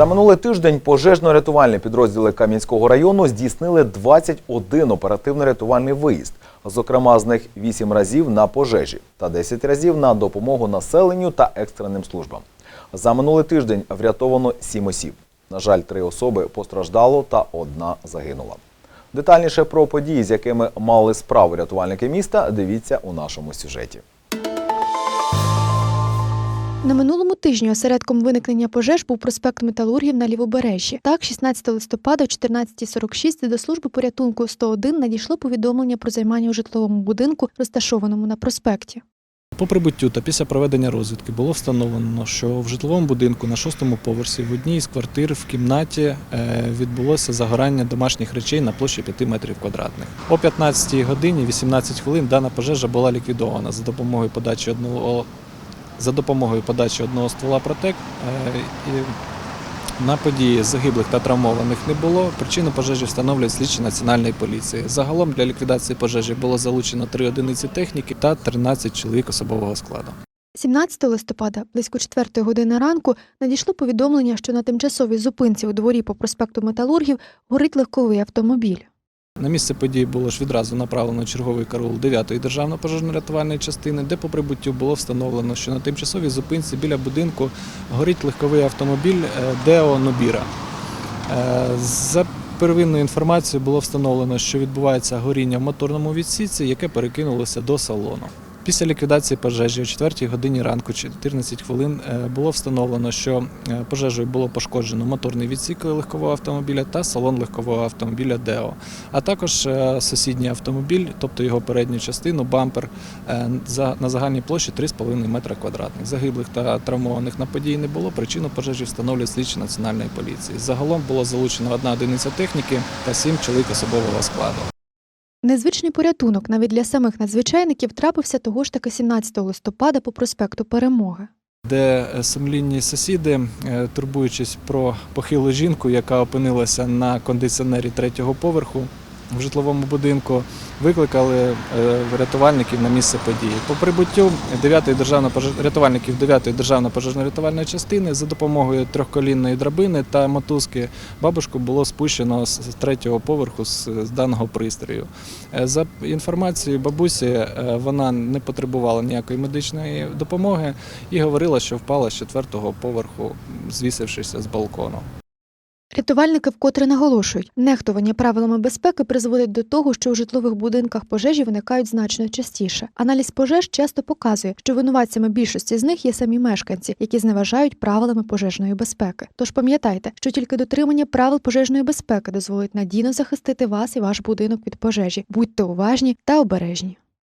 За минулий тиждень пожежно-рятувальні підрозділи Кам'янського району здійснили 21 оперативно-рятувальний виїзд. Зокрема, з них 8 разів на пожежі та 10 разів на допомогу населенню та екстреним службам. За минулий тиждень врятовано 7 осіб. На жаль, три особи постраждало та одна загинула. Детальніше про події, з якими мали справу рятувальники міста, дивіться у нашому сюжеті. На минулому тижні осередком виникнення пожеж був проспект Металургів на Лівобережжі. Так, 16 листопада о 14.46 до служби порятунку 101 надійшло повідомлення про займання у житловому будинку, розташованому на проспекті. По прибуттю та після проведення розвідки було встановлено, що в житловому будинку на шостому поверсі в одній із квартир в кімнаті е, відбулося загорання домашніх речей на площі 5 метрів квадратних. О 15 годині 18 хвилин дана пожежа була ліквідована за допомогою подачі одного за допомогою подачі одного ствола протек. е, на події загиблих та травмованих не було. Причину пожежі встановлюють слідчі національної поліції. Загалом для ліквідації пожежі було залучено 3 одиниці техніки та 13 чоловік особового складу. 17 листопада, близько 4 години ранку, надійшло повідомлення, що на тимчасовій зупинці у дворі по проспекту Металургів горить легковий автомобіль. На місце події було ж відразу направлено черговий караул 9-ї державної пожежно-рятувальної частини, де по прибуттю було встановлено, що на тимчасовій зупинці біля будинку горить легковий автомобіль е, Део Нобіра. Е, За первинною інформацією було встановлено, що відбувається горіння в моторному відсіці, яке перекинулося до салону. Після ліквідації пожежі о 4 годині ранку, 14 хвилин, е, було встановлено, що е, пожежею було пошкоджено моторний відсік легкового автомобіля та салон легкового автомобіля Део, а також е, сусідній автомобіль, тобто його передню частину, бампер на загальній площі 3,5 метра квадратних. Загиблих та травмованих на події не було. Причину пожежі встановлюють слідчі національної поліції. Загалом було залучено одна одиниця техніки та сім чоловік особового складу. Незвичний порятунок навіть для самих надзвичайників трапився того ж таки 17 листопада по проспекту Перемоги. де е, сумлінні сусіди, е, турбуючись про похилу жінку, яка опинилася на кондиціонері третього поверху в житловому будинку, викликали е, рятувальників на місце події. По прибуттю 9-ї державно рятувальників 9-ї державної пожежно-рятувальної частини за допомогою трьохколінної драбини та мотузки бабушку було спущено з третього поверху з, даного пристрою. Е, За інформацією бабусі, е, вона не потребувала ніякої медичної допомоги і говорила, що впала з четвертого поверху, звісившись з балкону. Рятувальники вкотре наголошують, нехтування правилами безпеки призводить до того, що у житлових будинках пожежі виникають значно частіше. Аналіз пожеж часто показує, що винуватцями більшості з них є самі мешканці, які зневажають правилами пожежної безпеки. Тож пам'ятайте, що тільки дотримання правил пожежної безпеки дозволить надійно захистити вас і ваш будинок від пожежі. Будьте уважні та обережні.